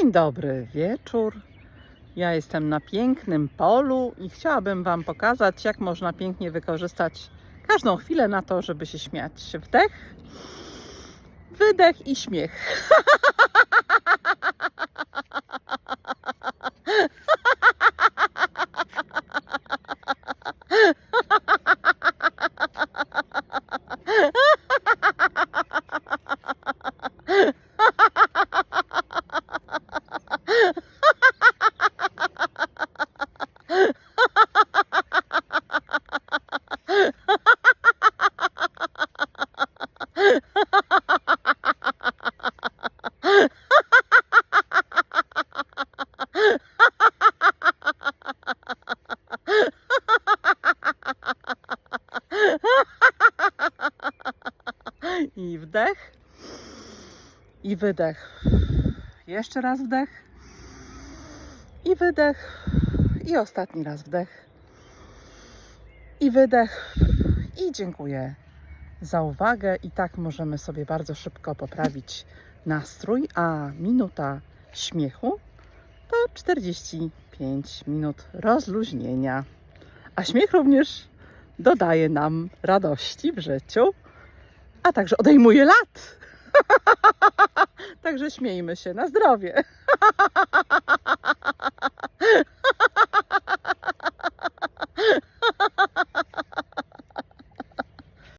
Dzień dobry wieczór. Ja jestem na pięknym polu i chciałabym Wam pokazać, jak można pięknie wykorzystać każdą chwilę na to, żeby się śmiać. Wdech, wydech i śmiech. I wdech. I wydech. Jeszcze raz wdech. I wydech. I ostatni raz wdech. I wydech. I dziękuję za uwagę. I tak możemy sobie bardzo szybko poprawić nastrój, a minuta śmiechu to 45 minut rozluźnienia. A śmiech również dodaje nam radości w życiu, a także odejmuje lat. Także śmiejmy się na zdrowie.